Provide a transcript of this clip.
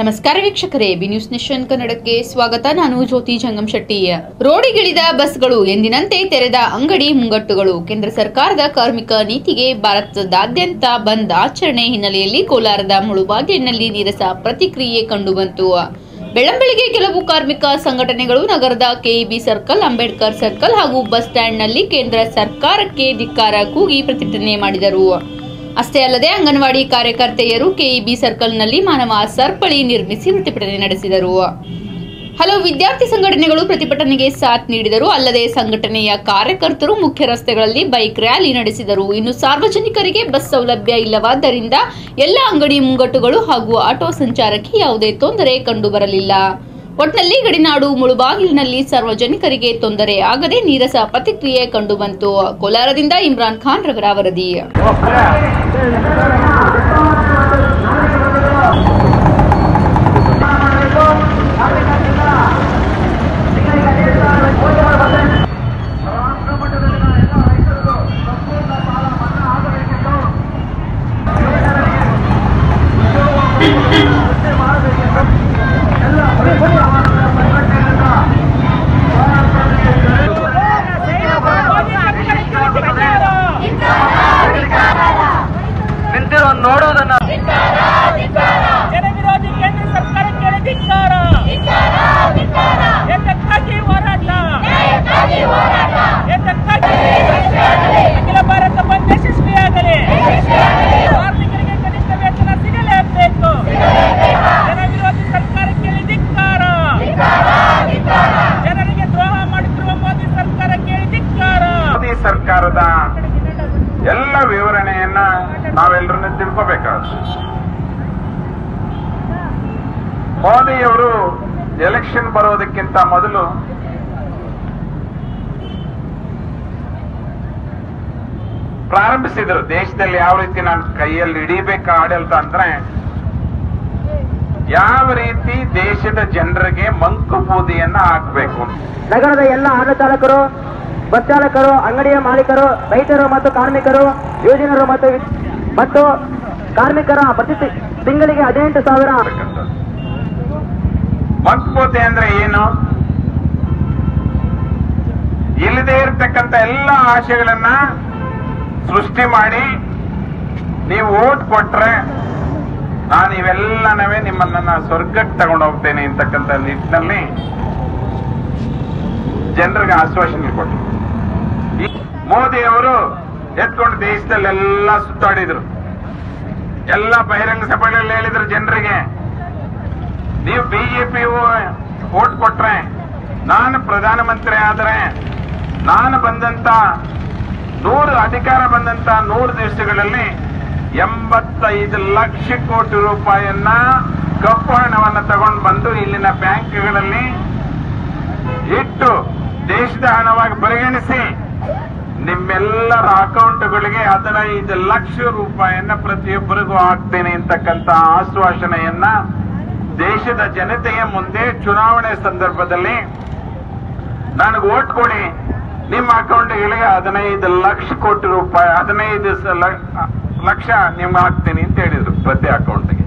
ನಮಸ್ಕಾರ ವೀಕ್ಷಕರೇ, B news nation ಕನ್ನಡಕ್ಕೆ ಸ್ವಾಗತ. ನಾನು ಜ್ಯೋತಿ ಜಂಗಂ ಶೆಟ್ಟಿ. ರೋಡಿಗಿಳಿದ ಬಸ್ಗಳು ಎಂದಿನಂತೆ ತೆರೆದ ಅಂಗಡಿ ಮುಂಗಟ್ಟುಗಳು. ಕೇಂದ್ರ ಸರ್ಕಾರದ ಕಾರ್ಮಿಕ ನೀತಿಗೆ ಭಾರತದಾದ್ಯಂತ ಬಂದ್ ಆಚರಣೆ ಹಿನ್ನೆಲೆಯಲ್ಲಿ ಕೋಲಾರದ ಮುಳುಬಾಗಿಲಿನಲ್ಲಿ ನೀರಸ ಪ್ರತಿಕ್ರಿಯೆ ಕಂಡುಬಂತು. ಬೆಳ್ಳಂಬೆಳಿಗ್ಗೆ ಕೆಲವು ಕಾರ್ಮಿಕ ಸಂಘಟನೆಗಳು ನಗರದ ಕೆಇಬಿ ಸರ್ಕಲ್, ಅಂಬೇಡ್ಕರ್ ಸರ್ಕಲ್ ಹಾಗೂ ಬಸ್ ಸ್ಟ್ಯಾಂಡ್ನಲ್ಲಿ ಕೇಂದ್ರ ಸರ್ಕಾರಕ್ಕೆ ಧಿಕ್ಕಾರ ಕೂಗಿ ಪ್ರತಿಭಟನೆ ಮಾಡಿದರು. ಅಷ್ಟೇ ಅಲ್ಲದೆ ಅಂಗನವಾಡಿ ಕಾರ್ಯಕರ್ತೆಯರು ಕೆಇಬಿ ಸರ್ಕಲ್ನಲ್ಲಿ ಮಾನವ ಸರಪಳಿ ನಿರ್ಮಿಸಿ ಪ್ರತಿಭಟನೆ ನಡೆಸಿದರು. ಹಲವು ವಿದ್ಯಾರ್ಥಿ ಸಂಘಟನೆಗಳು ಪ್ರತಿಭಟನೆಗೆ ಸಾಥ್ ನೀಡಿದರು. ಅಲ್ಲದೆ ಸಂಘಟನೆಯ ಕಾರ್ಯಕರ್ತರು ಮುಖ್ಯ ರಸ್ತೆಗಳಲ್ಲಿ ಬೈಕ್ ರ್ಯಾಲಿ ನಡೆಸಿದರು. ಇನ್ನು ಸಾರ್ವಜನಿಕರಿಗೆ ಬಸ್ ಸೌಲಭ್ಯ ಇಲ್ಲವಾದ್ದರಿಂದ ಎಲ್ಲ ಅಂಗಡಿ ಮುಂಗಟ್ಟುಗಳು ಹಾಗೂ ಆಟೋ ಸಂಚಾರಕ್ಕೆ ಯಾವುದೇ ತೊಂದರೆ ಕಂಡುಬರಲಿಲ್ಲ. ಒಟ್ನಲ್ಲಿ ಗಡಿನಾಡು ಮುಳುಬಾಗಿಲಿನಲ್ಲಿ ಸಾರ್ವಜನಿಕರಿಗೆ ತೊಂದರೆ ಆಗದೆ ನೀರಸ ಪ್ರತಿಕ್ರಿಯೆ ಕಂಡುಬಂತು. ಕೋಲಾರದಿಂದ ಇಮ್ರಾನ್ ಖಾನ್ ರವರ ವರದಿ. ನಿಂತಿರೋ ನೋಡೋದನ್ನ ಜನ ವಿರೋಧಿ ಕೇಂದ್ರ ಸರ್ಕಾರಕ್ಕೆ ಧಿಕ್ಕಾರ. ಎದ್ದಕ್ಕಾಗಿ ಹೋರಾಟ. ಎದ್ದಕ್ಕಾಗಿ ಅಖಿಲ ಭಾರತ ಬಂದ್ ಯಶಸ್ವಿಯಾಗಲಿ. ಕಾರ್ಮಿಕರಿಗೆ ಕನಿಷ್ಠ ವೇತನ ಸಿಗಲೇಬೇಕು ಜನ ವಿರೋಧಿ ಸರ್ಕಾರಕ್ಕೆ ಧಿಕ್ಕಾರ. ಜನರಿಗೆ ದ್ರೋಹ ಮಾಡುತ್ತಿರುವ ಮೋದಿ ಸರ್ಕಾರಕ್ಕೆ ಧಿಕ್ಕಾರ. ಮೋದಿ ಸರ್ಕಾರದ ನಾವೆಲ್ಲರನ್ನ ತಿಳ್ಕೋಬೇಕಾಗುತ್ತೆ ಮೋದಿಯವರು ಎಲೆಕ್ಷನ್ ಬರೋದಕ್ಕಿಂತ ಮೊದಲು ಪ್ರಾರಂಭಿಸಿದರು. ದೇಶದಲ್ಲಿ ಯಾವ ರೀತಿ ನಾನು ಕೈಯಲ್ಲಿ ಹಿಡಿಬೇಕು ಆಡಳಿತ ಅಂದ್ರೆ ಯಾವ ರೀತಿ ದೇಶದ ಜನರಿಗೆ ಮಂಕು ಬೂದಿಯನ್ನ ಹಾಕಬೇಕು. ನಗರದ ಎಲ್ಲ ಆಟೋ ಚಾಲಕರು, ಬಸ್ ಚಾಲಕರು, ಅಂಗಡಿಯ ಮಾಲೀಕರು, ರೈತರು ಮತ್ತು ಕಾರ್ಮಿಕರು ಯುವಜನರು ಮತ್ತು ಮತ್ತು ಕಾರ್ಮಿಕರ ಪ್ರತಿ ತಿಂಗಳಿಗೆ ಹದಿನೆಂಟು ಸಾವಿರ. ಮಂಕುಬೂತಿ ಅಂದ್ರೆ ಏನು? ಇಲ್ಲದೆ ಇರತಕ್ಕಂತ ಎಲ್ಲ ಆಶೆಗಳನ್ನ ಸೃಷ್ಟಿ ಮಾಡಿ ನೀವು ಓಟ್ ಕೊಟ್ರೆ ನಾನು ಇವೆಲ್ಲನವೇ ನಿಮ್ಮನ್ನ ಸ್ವರ್ಗಕ್ಕೆ ತಗೊಂಡು ಹೋಗ್ತೇನೆ ಅಂತಕ್ಕಂಥ ನಿಟ್ಟಿನಲ್ಲಿ ಜನರಿಗೆ ಆಶ್ವಾಸನೆ ಕೊಟ್ಟರು ಮೋದಿ ಅವರು ಎತ್ಕೊಂಡು ದೇಶದಲ್ಲೆಲ್ಲ ಸುತ್ತಾಡಿದ್ರು. ಎಲ್ಲ ಬಹಿರಂಗ ಸಭೆಗಳಲ್ಲಿ ಹೇಳಿದ್ರು ಜನರಿಗೆ, ನೀವು ಬಿಜೆಪಿ ಓಟ್ ಕೊಟ್ರೆ, ನಾನು ಪ್ರಧಾನಮಂತ್ರಿ ಆದರೆ, ನಾನು ಬಂದಂತ ನೂರು ಅಧಿಕಾರ ಬಂದಂತ ನೂರು ದಿವಸಗಳಲ್ಲಿ ಎಂಬತ್ತೈದು ಲಕ್ಷ ಕೋಟಿ ರೂಪಾಯಿಯನ್ನ ಕಪ್ಪು ಹಣವನ್ನು ತಗೊಂಡು ಬಂದು ಇಲ್ಲಿನ ಬ್ಯಾಂಕ್ಗಳಲ್ಲಿ ಇಟ್ಟು ದೇಶದ ಹಣವಾಗಿ ಪರಿಗಣಿಸಿ ನಿಮ್ಮೆಲ್ಲರ ಅಕೌಂಟ್ಗಳಿಗೆ ಹದಿನೈದು ಲಕ್ಷ ರೂಪಾಯಿಯನ್ನ ಪ್ರತಿಯೊಬ್ಬರಿಗೂ ಹಾಕ್ತೇನೆ ಅಂತಕ್ಕಂತ ಆಶ್ವಾಸನೆಯನ್ನ ದೇಶದ ಜನತೆಯ ಮುಂದೆ ಚುನಾವಣೆ ಸಂದರ್ಭದಲ್ಲಿ ನನಗೆ ಓಟ್ ಕೊಡಿ. ನಿಮ್ಮ ಅಕೌಂಟ್ಗಳಿಗೆ ಹದಿನೈದು ಲಕ್ಷ ಕೋಟಿ ರೂಪಾಯಿ, ಹದಿನೈದು ಲಕ್ಷ ನಿಮ್ಗೆ ಹಾಕ್ತೀನಿ ಅಂತ ಹೇಳಿದ್ರು ಪ್ರತಿ ಅಕೌಂಟ್ಗೆ.